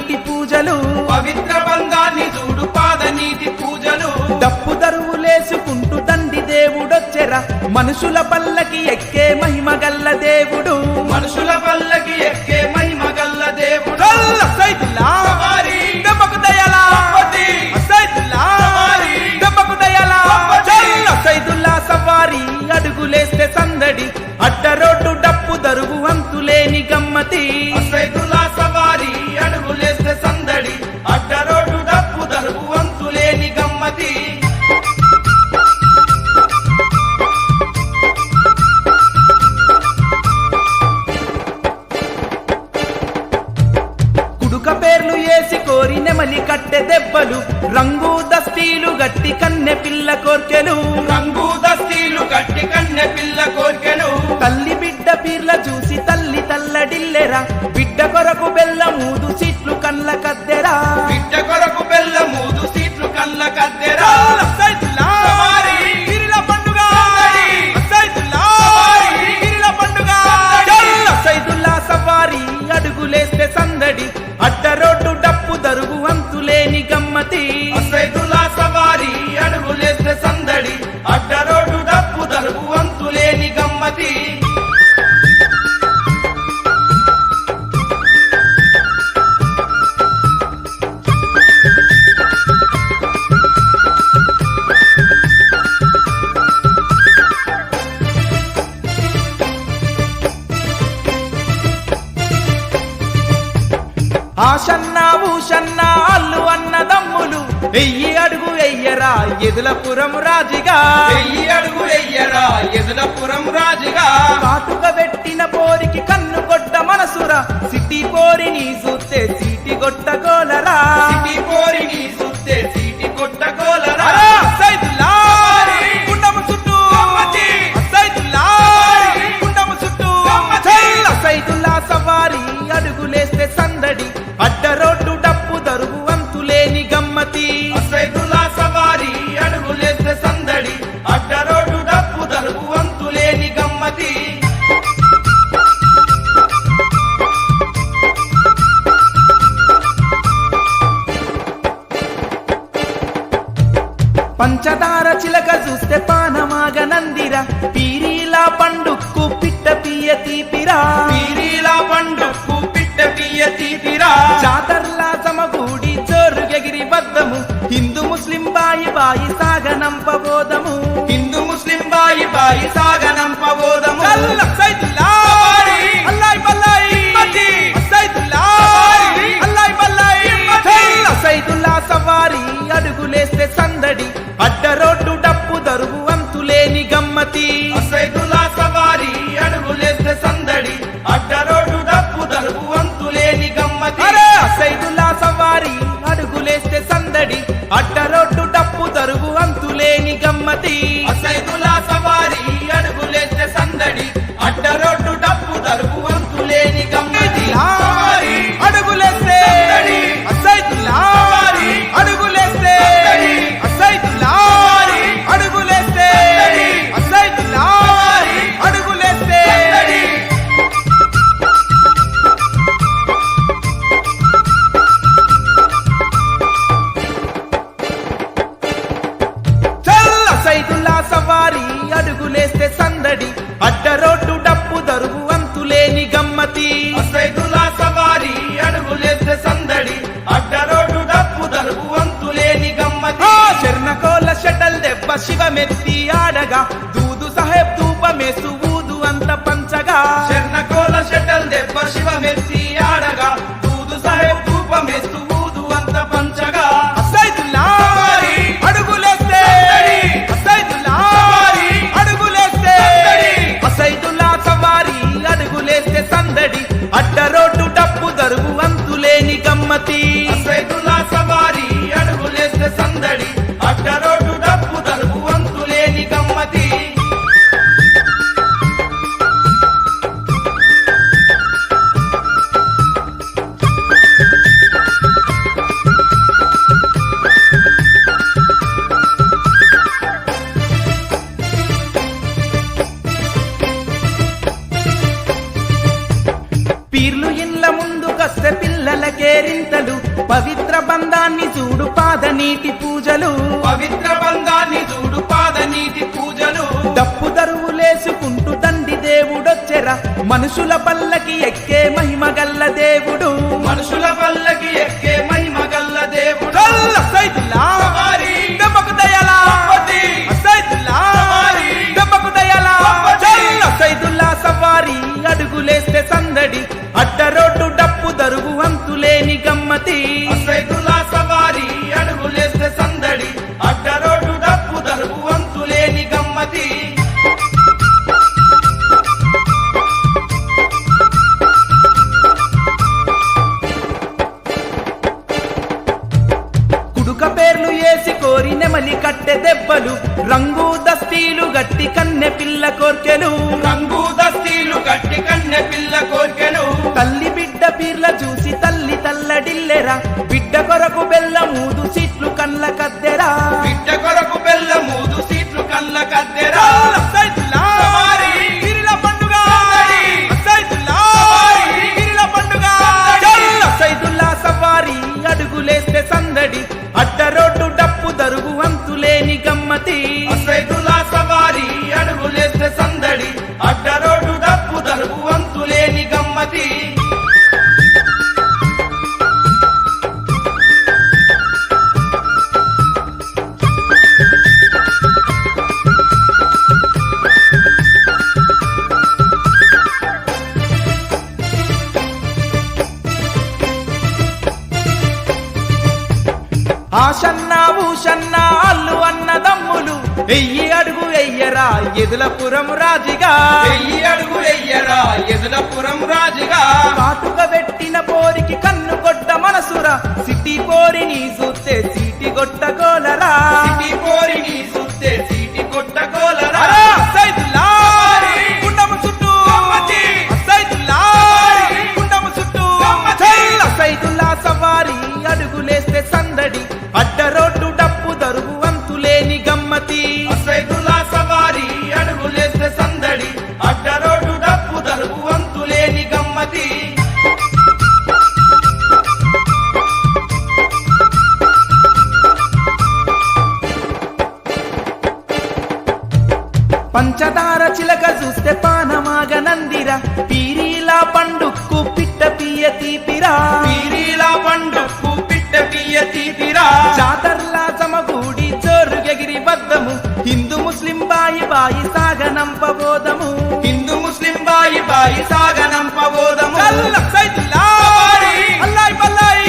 నీతి పూజలు. పవిత్ర బంధాన్ని చూడు పాద నీతి పూజలు. డప్పు దరువు లేసుకుంటూ తండ్రి దేవుడొచ్చెరా. మనుషుల పల్లకి ఎక్కే మహిమగల్ల దేవుడు. మనుషుల పల్లకి ఎక్కే వెయ్యి అడుగు ఎయ్యరా ఎదులపురం రాజుగా. వెయ్యి అడుగు ఎయ్యరా ఎదులపురం రాజుగా. కాటుక పెట్టిన పోరికి కన్ను కొట్ట మనసురా సిటీ పోరిని పంచదార చిలక చూస్తే పానమాగ నందిరా. పీరీలా పండుక్కు పిట్ట పియ్య తీపిరా. పీరీలా పండుక్కు పిట్ట పియ్య తీపిరా. జాతర్లా సమగూడి జోరుగెగిరి బద్దము హిందూ ముస్లిం బాయి బాయి సాగనంపబోదము హిందూ ముస్లిం బాయి బాయి సాగనంపబోదము సైతుల పంచగా. ఆడగా దూదు సాహెబ్ ధూపమేసు ఊదు అంత పంచగా. పవిత్ర బంధాన్ని చూడు పాద నీటి పూజలు. పవిత్ర బంధాన్ని చూడు పాద నీటి పూజలు. డప్పు దరువులేసుకుంటూ దండి దేవుడొచ్చెరా. మనుషుల పల్లకి ఎక్కే మహిమ గల్ల దేవుడు. మనుషుల పల్లకి ఎక్కే కుడుక పేర్లు ఏసి కోరి నెమలి కట్టె దెబ్బలు. రంగు దస్తీలు గట్టి కన్నె పిల్ల కోర్కెలు. రంగు దస్తీలు కట్టి కన్నె పిల్ల కోర్కెను తల్లి బిడ్డ పీర్ల చూసి తల్లి తల్లడిల్లెరా. బిడ్డ కొరకు బెల్లమూదు సీట్లు కళ్ళ కద్దెరా. బిడ్డ కొరకు బెల్ల మూదు సీట్లు కళ్ళ కద్దెరా. ఆషన్న ఊషన్న అల్లు అన్న దమ్ములు ఎయ్యి అడుగు ఎయ్యరా ఎదులపురం రాజిగా. వెయ్యి అడుగు ఎయ్యరా ఎదులపురం రాజుగా. కాటుక పెట్టిన పోరికి కన్ను కొట్ట మనసురా. సిటీ పోరిని చూస్తే సీటి గొట్ట గోలరా సిటీ పోరిని సుత్తే సీటి కొట్టగోలరా అరా, సైదుల్లా! పంచదార చిలక చూస్తే పానమాగ నందిరా పీరీలా పండుక్కు పిట్ట పియ తీపిరా. పీరీలా పండుకు పిట్ట పియ్య తీపిరా. జాతర్లా సమగూడి జోరుగెగిరి బద్దము హిందూ ముస్లిం బాయి బాయి సాగనంపబోదము హిందూ ముస్లిం బాయి బాయి సాగనంపబోదము! సవారి! అల్లాయ్ బల్లాయ్!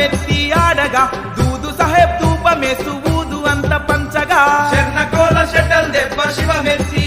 శివమెత్తి ఆడగా దూదు సాహెబ్ దూపమేసు ఊదు అంత పంచగా. చెన్నకోల షటల్ దెబ్బ శివమెత్తి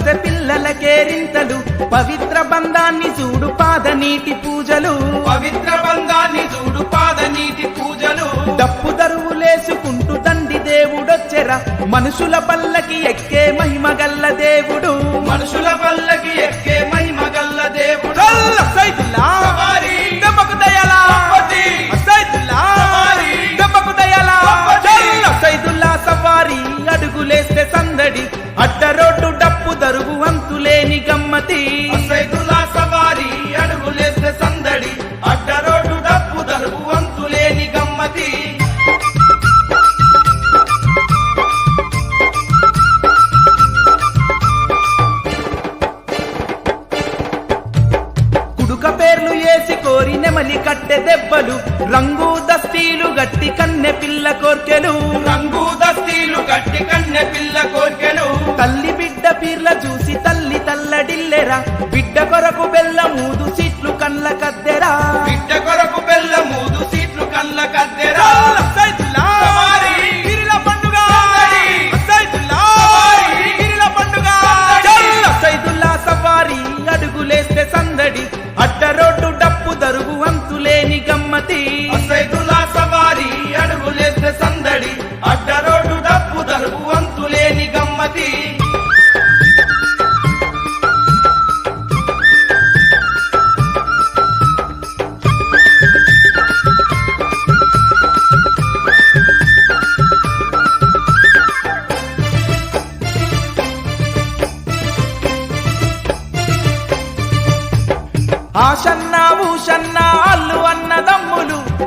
కస్తే పిల్లల కేరింతలు పవిత్ర బంధాన్ని చూడు పాద నీటి పూజలు. పవిత్ర బంధాన్ని చూడు పాద నీటి పూజలు. డప్పు దరువులేసుకుంటూ తండ్రి దేవుడొచ్చెరా. మనుషుల పల్లకి ఎక్కే మహిమ గల్ల దేవుడు. మనుషుల పల్లకి ఎక్కే కన్నె పిల్ల కోర్కెలు. రంగు దస్తీలు కట్టి కన్నె పిల్ల కోర్కెలు. తల్లి బిడ్డ పీర్ల చూసి తల్లి తల్లడిల్లెరా. బిడ్డ కొరకు బెల్లమూదు సీట్లు కళ్ళ కద్దెరా. బిడ్డ కొరకు బెల్ల మూదు సీట్లు కళ్ళ కద్దెరా.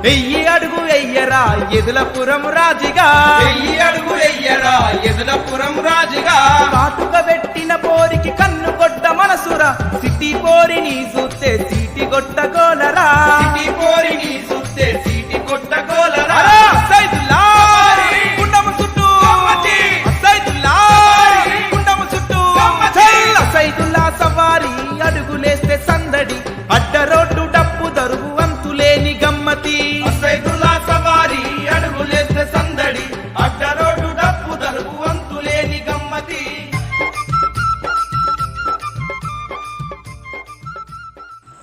వెయ్యి అడుగు వెయ్యరా ఎదులపురం రాజిగా. వెయ్యి అడుగు ఎయ్యరా ఎదులపురం రాజుగా. కాటుక పెట్టిన పోరికి కన్ను కొట్ట మనసురా సిటీ పోరిని చూస్తే సీటి గొట్ట గోలరా సిటీ పోరిని చూస్తే సీటి కొట్టగోలరా అరా,